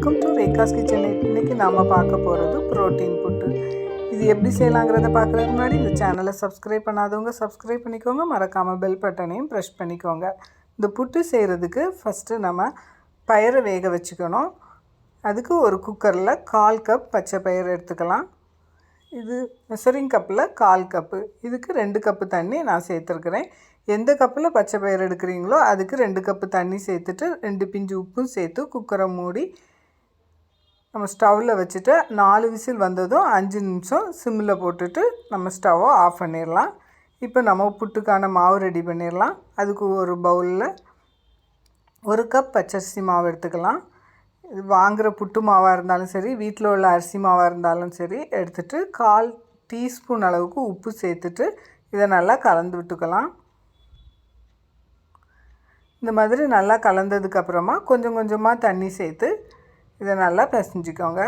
Welcome to Rekha's kitchen இன்னைக்கு நாம் பார்க்க போகிறது புரோட்டீன் புட்டு. இது எப்படி செய்யலாங்கிறத பார்க்குறதுக்கு முன்னாடி இந்த சேனலை சப்ஸ்கிரைப் பண்ணாதவங்க சப்ஸ்கிரைப் பண்ணிக்கோங்க. மறக்காமல் பெல் பட்டனையும் ப்ரெஷ் பண்ணிக்கோங்க. இந்த புட்டு செய்கிறதுக்கு ஃபஸ்ட்டு நம்ம பயிரை வேக வச்சுக்கணும். அதுக்கு ஒரு குக்கரில் கால் கப் பச்சை பயிர் எடுத்துக்கலாம். இது மெசரிங் கப்பில் கால் கப்பு இதுக்கு ரெண்டு கப்பு தண்ணி நான் சேர்த்துருக்குறேன். எந்த கப்பில் பச்சை பயிர் எடுக்கிறீங்களோ அதுக்கு ரெண்டு கப்பு தண்ணி சேர்த்துட்டு ரெண்டு பிஞ்சு உப்பும் சேர்த்து குக்கரை மூடி நம்ம ஸ்டவ்வில் வச்சுட்டு நாலு விசில் வந்ததும் அஞ்சு நிமிஷம் சிம்மில் போட்டுட்டு நம்ம ஸ்டவ்வை ஆஃப் பண்ணிடலாம். இப்போ நம்ம புட்டுக்கான மாவு ரெடி பண்ணிடலாம். அதுக்கு ஒரு பவுலில் ஒரு கப் பச்சரிசி மாவு எடுத்துக்கலாம். இது வாங்குகிற புட்டு மாவாக இருந்தாலும் சரி வீட்டில் உள்ள அரிசி மாவாக இருந்தாலும் சரி எடுத்துகிட்டு கால் டீஸ்பூன் அளவுக்கு உப்பு சேர்த்துட்டு இதை நல்லா கலந்து விட்டுக்கலாம். இந்த மாதிரி நல்லா கலந்ததுக்கப்புறமா கொஞ்சம் கொஞ்சமாக தண்ணி சேர்த்து இதை நல்லா பிசைஞ்சிக்கோங்க.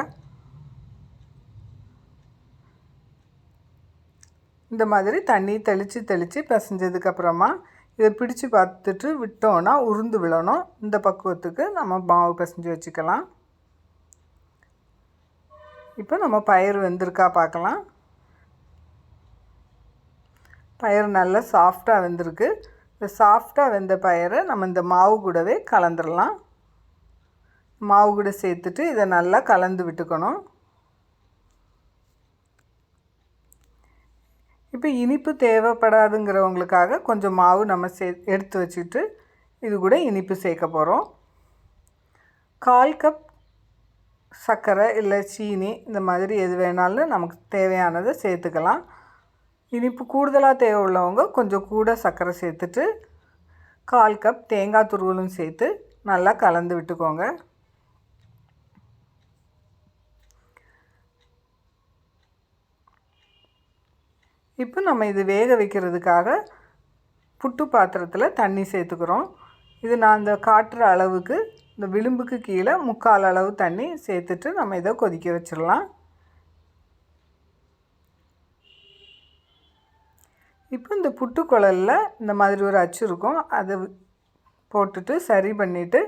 இந்த மாதிரி தண்ணி தெளித்து தெளித்து பிசைஞ்சதுக்கப்புறமா இதை பிடிச்சு பார்த்துட்டு விட்டோன்னா உருந்து விழணும். இந்த பக்குவத்துக்கு நம்ம மாவு பிசைஞ்சு வச்சுக்கலாம். இப்போ நம்ம பயிர் வெந்திருக்கா பார்க்கலாம். பயிர் நல்லா சாஃப்டாக வெந்திருக்கு. இந்த சாஃப்டாக வெந்த பயிரை நம்ம இந்த மாவு கூடவே கலந்துடலாம் மாவு கூட சேர்த்துட்டு இதை நல்லா கலந்து விட்டுக்கணும். இப்போ இனிப்பு தேவைப்படாதுங்கிறவங்களுக்காக கொஞ்சம் மாவு நம்ம சே எடுத்து வச்சுட்டு இது கூட இனிப்பு சேர்க்க போகிறோம் கால் கப் சர்க்கரை இல்லை சீனி இந்த மாதிரி எது வேணாலும் நமக்கு தேவையானதை சேர்த்துக்கலாம். இனிப்பு கூடுதலாக தேவை உள்ளவங்க கொஞ்சம் கூட சர்க்கரை சேர்த்துட்டு கால் கப் தேங்காய் துருவலும் சேர்த்து நல்லா கலந்து விட்டுக்கோங்க. இப்போ நம்ம இது வேக வைக்கிறதுக்காக புட்டு பாத்திரத்தில் தண்ணி சேர்த்துக்கிறோம். இது நான் இந்த காட்டுற அளவுக்கு இந்த விளிம்புக்கு கீழே முக்கால் அளவு தண்ணி சேர்த்துட்டு நம்ம இதை கொதிக்க வச்சிடலாம். இப்போ இந்த புட்டு குழலில் இந்த மாதிரி ஒரு அச்சு இருக்கும். அதை போட்டுட்டு சரி பண்ணிவிட்டு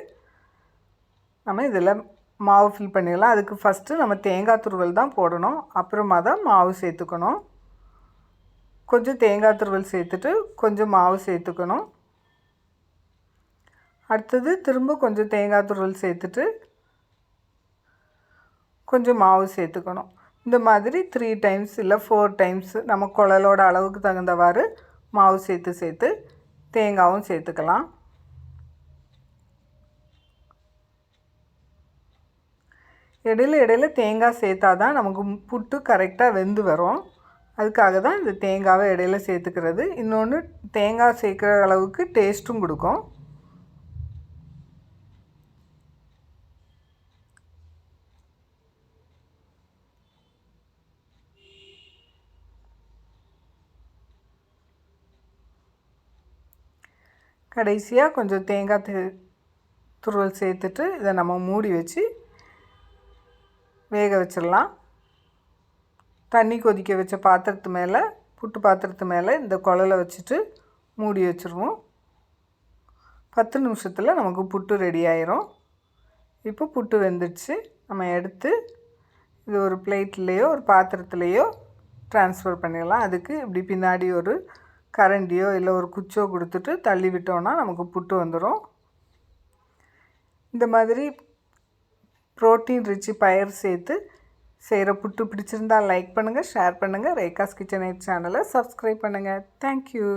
நம்ம இதில் மாவு ஃபில் பண்ணிடலாம். அதுக்கு ஃபஸ்ட்டு நம்ம தேங்காய் துருவல் தான் போடணும். அப்புறமா தான் மாவு சேர்த்துக்கணும். கொஞ்சம் தேங்காய் துருவல் சேர்த்துட்டு கொஞ்சம் மாவு சேர்த்துக்கணும். அடுத்தது திரும்ப கொஞ்சம் தேங்காய் துருவல் சேர்த்துட்டு கொஞ்சம் மாவு சேர்த்துக்கணும். இந்த மாதிரி த்ரீ டைம்ஸ் இல்லை ஃபோர் டைம்ஸ் நம்ம குழலோட அளவுக்கு தகுந்தவாறு மாவு சேர்த்து சேர்த்து தேங்காயும் சேர்த்துக்கலாம். இடையில இடையில தேங்காய் சேர்த்தா தான் நமக்கு புட்டு கரெக்டாக வெந்து வரும். அதுக்காக தான் இந்த தேங்காவை இடையில சேர்த்துக்கிறது. இன்னொன்று தேங்காய் சேர்க்குற அளவுக்கு டேஸ்ட்டும் கொடுக்கும். கடைசியாக கொஞ்சம் தேங்காய் தே துருவல் சேர்த்துட்டு இதை நம்ம மூடி வச்சு வேக வச்சிடலாம். தண்ணி கொதிக்க வச்ச பாத்திரத்து மேலே புட்டு பாத்திரத்து மேலே இந்த குழலை வச்சுட்டு மூடி வச்சுருவோம். பத்து நிமிஷத்தில் நமக்கு புட்டு ரெடி ஆயிரும். இப்போ புட்டு வெந்துடுச்சு. நம்ம எடுத்து இது ஒரு பிளேட்லேயோ ஒரு பாத்திரத்துலேயோ ட்ரான்ஸ்ஃபர் பண்ணிடலாம். அதுக்கு இப்படி பின்னாடி ஒரு கரண்டியோ இல்லை ஒரு குச்சோ கொடுத்துட்டு தள்ளி விட்டோன்னா நமக்கு புட்டு வந்துடும் இந்த மாதிரி ப்ரோட்டீன் ரிச்சு பயிர் சேர்த்து செய்கிற புட்டு பிடிச்சிருந்தால் லைக் பண்ணுங்கள் ஷேர் பண்ணுங்கள் ரேகாஸ் கிச்சன் எயிட் சேனலை சப்ஸ்கிரைப் பண்ணுங்கள் தேங்க்யூ